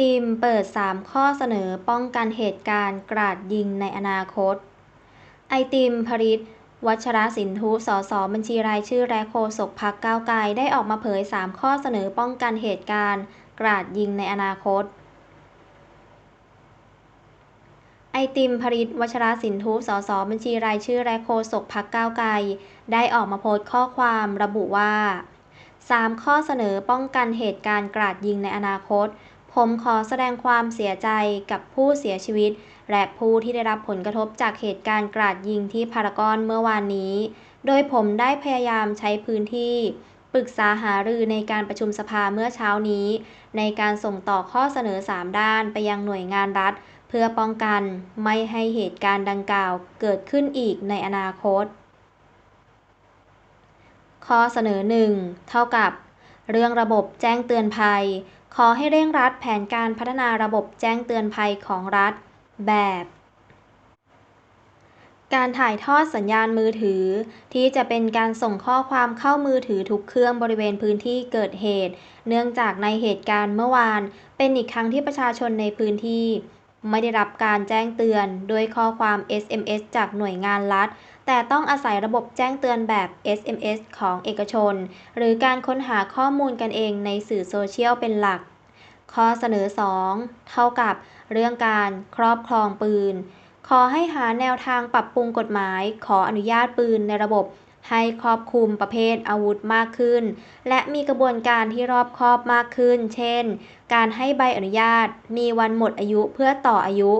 ติมเปิด 3 ข้อเสนอป้องกันเหตุการณ์กราดยิงในอนาคต ไอติมพริตวัชรสินธุ สส บัญชีรายชื่อและโฆษกพรรคก้าวไกลได้ออกมาเผย 3 ข้อเสนอป้องกันเหตุการณ์กราดยิงในอนาคต ไอติมพริตวัชรสินธุ สส บัญชีรายชื่อและโฆษกพรรคก้าวไกลได้ออกมาโพสต์ข้อความระบุว่า 3 ข้อเสนอป้องกันเหตุการณ์กราดยิงในอนาคต ผมขอแสดงความเสียใจกับผู้เสียชีวิต และผู้ที่ได้รับผลกระทบจากเหตุการณ์กราดยิงที่พารากอนเมื่อวานนี้ โดยผมได้พยายามใช้พื้นที่ ปรึกษาหารือในการประชุมสภาเมื่อเช้านี้ ในการส่งต่อข้อเสนอ 3 ด้านไปยังหน่วยงานรัฐ เพื่อป้องกันไม่ให้เหตุการณ์ดังกล่าวเกิดขึ้นอีกในอนาคต ข้อเสนอ 1 เท่ากับ เรื่องระบบแจ้งเตือนภัย ขอให้เร่งรัดแผนการพัฒนาระบบแจ้งเตือนภัยของรัฐ แบบ การถ่ายทอดสัญญาณมือถือ ที่จะเป็นการส่งข้อความเข้ามือถือทุกเครื่องบริเวณพื้นที่เกิดเหตุ เนื่องจากในเหตุการณ์เมื่อวาน เป็นอีกครั้งที่ประชาชนในพื้นที่ ไม่ได้รับการแจ้งเตือนด้วยข้อความ SMS จากหน่วยงานรัฐ แต่ต้องอาศัยระบบแจ้งเตือนแบบ SMS ของเอกชน หรือการค้นหาข้อมูลกันเองในสื่อโซเชียลเป็นหลัก ข้อเสนอ 2 เท่ากับเรื่องการครอบครองปืน ขอให้หาแนวทางปรับปรุงกฎหมาย ขออนุญาตปืนในระบบ ให้ครอบคลุมประเภทอาวุธมากขึ้น และมีกระบวนการที่รอบคอบมากขึ้น เช่น การให้ใบอนุญาต มีวันหมดอายุเพื่อต่ออายุ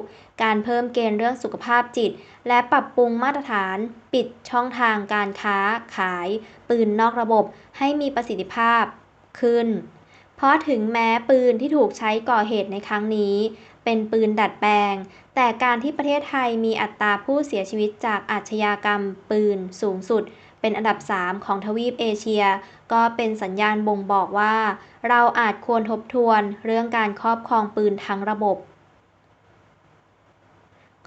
การเพิ่มเกณฑ์เรื่องสุขภาพจิต และปรับปรุงมาตรฐาน ปิดช่องทางการค้า ขาย ปืนนอกระบบให้มีประสิทธิภาพขึ้น เพราะถึงแม้ปืนที่ถูกใช้ก่อเหตุในครั้งนี้ เป็นปืนดัดแปลง แต่การที่ประเทศไทยมีอัตราผู้เสียชีวิตจากอาชญากรรมปืนสูงสุด เป็นอันดับ 3 ของทวีปเอเชีย ก็เป็นสัญญาณบ่งบอกว่า เราอาจควรทบทวนเรื่องการครอบครองปืนทั้งระบบ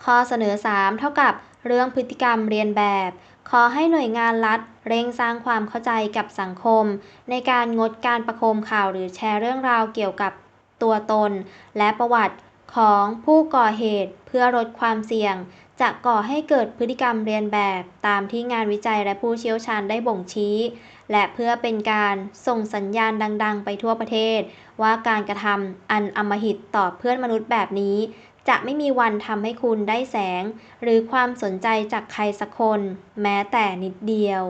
ข้อเสนอ 3 เท่ากับเรื่องพฤติกรรมเลียนแบบ ขอให้หน่วยงานรัฐเร่งสร้างความเข้าใจกับสังคม ในการงดการประโคมข่าวหรือแชร์เรื่องราวเกี่ยวกับตัวตน และประวัติของผู้ก่อเหตุเพื่อลดความเสี่ยง จะก่อให้เกิดพฤติกรรมเรียนแบบตามที่งานวิจัยและผู้เชี่ยวชาญได้บ่งชี้ และเพื่อเป็นการส่งสัญญาณดัง ๆ ไปทั่วประเทศ ว่าการกระทำอันอำมหิตต่อเพื่อนมนุษย์แบบนี้ จะไม่มีวันทำให้คุณได้แสง หรือความสนใจจากใครสักคน แม้แต่นิดเดียว